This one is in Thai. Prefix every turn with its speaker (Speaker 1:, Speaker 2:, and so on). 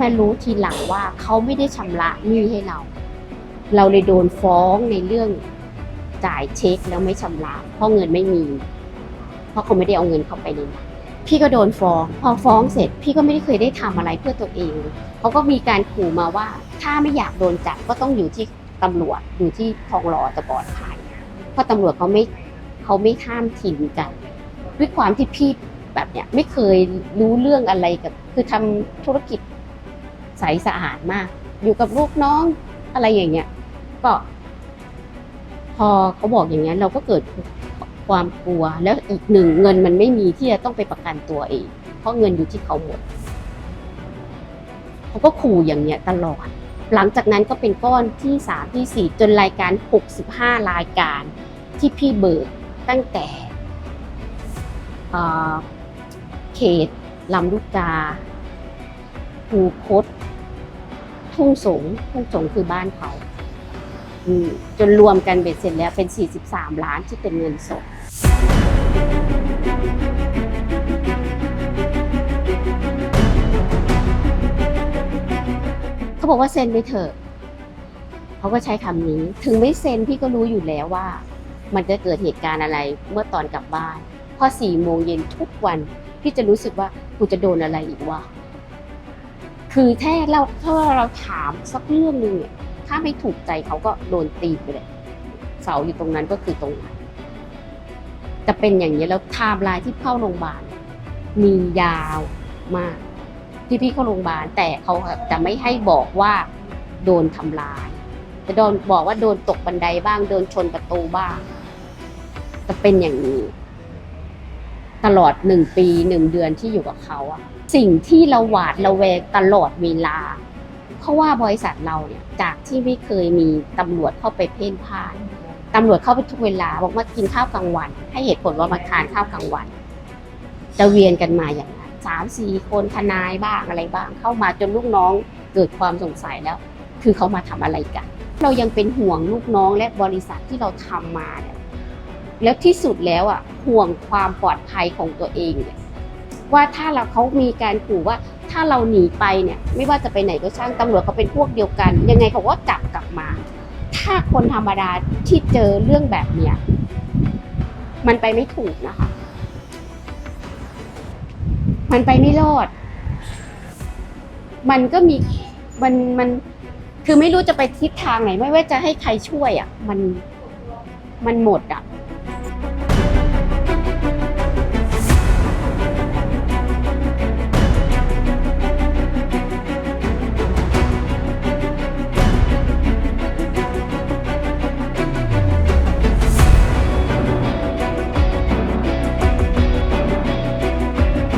Speaker 1: มารู้ทีหลังว่าเขาไม่ได้ชำระหนี้ให้เรา เราเลยโดนฟ้องในเรื่องจ่ายเช็คแล้วไม่ชำระ เพราะเงินไม่มี เพราะเขาไม่ได้เอาเงินเข้าไปในนั้นพี่ก็โดนฟ้อง พอฟ้องเสร็จ พี่ก็ไม่ได้เคยได้ทำอะไรเพื่อตัวเองเขาก็มีการขู่มาว่า ถ้าไม่อยากโดนจับก็ต้องอยู่ที่ตำรวจอยู่ที่ทองหล่อจะปลอดภัยเพราะตำรวจเขาไม่เขาไม่ห้ามทิ้งกัน ด้วยความที่พี่แบบเนี้ยไม่เคยรู้เรื่องอะไรกับ คือทำธุรกิจ ใสสะอาดมาก อยู่กับลูกน้องอะไรอย่างเงี้ย ก็พอเขาบอกอย่างเงี้ยเราก็เกิดความกลัวแล้วอีกหนึ่งเงินมันไม่มีที่จะต้องไปประกันตัวเอง เพราะเงินอยู่ที่เขาหมดเขาก็ขู่อย่างเงี้ยตลอด หลังจากนั้นก็เป็นก้อนที่สามที่สี่จนรายการหกสิบห้ารายการที่พี่เบิกตั้งแต่เอ่อเขตลำลูกกาภูคต ทุ่งสงทุ่งสงคือบ้านเขาจนรวมกันเบ็ดเสร็จแล้วเป็น 43 ล้านที่เป็นเงินสดเขาบอกว่าเซ็นไปเถอะเขาก็ใช้คำนี้ ถึงไม่เซ็นพี่ก็รู้อยู่แล้วว่า มันจะเกิดเหตุการณ์อะไรเมื่อตอนกลับบ้าน พอสี่โมงเย็นทุกวัน พี่จะรู้สึกว่ากูจะโดนอะไรอีกวะ คือแค่เราถ้าเราถามสักเรื่องหนึ่งเนี่ยถ้าไม่ถูกใจเขาก็โดนตีไปเลยเสาอยู่ตรงนั้นก็คือตรงนั้นจะเป็นอย่างนี้แล้วไทม์ไลน์ที่เข้าโรงพยาบาลมียาวมาก ที่พี่เข้าโรงพยาบาลแต่เขาจะไม่ให้บอกว่าโดนทำร้ายจะโดนบอกว่าโดนตกบันไดบ้างโดนชนประตูบ้าง จะเป็นอย่างนี้ ตลอดหนึ่งปีหนึ่งเดือนที่อยู่กับเขาอะสิ่งที่เราหวาดระแวงตลอดเวลา เพราะว่าบริษัทเราเนี่ยจากที่ไม่เคยมีตำรวจเข้าไปเพ่นพ่านตำรวจเข้าไปทุกเวลาบอกมากินข้าวกลางวัน ให้เหตุผลว่ามาทานข้าวกลางวัน จะเวียนกันมาอย่างนั้นสามสี่คนทนายบ้างอะไรบ้าง เข้ามาจนลูกน้องเกิดความสงสัยแล้ว คือเขามาทำอะไรกัน เรายังเป็นห่วงลูกน้องและบริษัทที่เราทำมาเนี่ย แล้วที่สุดแล้วอะห่วงความปลอดภัยของตัวเองเนี่ยว่าถ้าเราเขามีการขู่ว่าถ้าเราหนีไปเนี่ย ไม่ว่าจะไปไหนก็ช่างตำรวจเขาเป็นพวกเดียวกัน ยังไงเขาก็จับกลับมา ถ้าคนธรรมดาที่เจอเรื่องแบบเนี้ยมันไปไม่ถูกนะคะ มันไปไม่รอด มันก็มีมันมันคือไม่รู้จะไปทิศทางไหน ไม่ว่าจะให้ใครช่วยอะ มันมันหมดอะ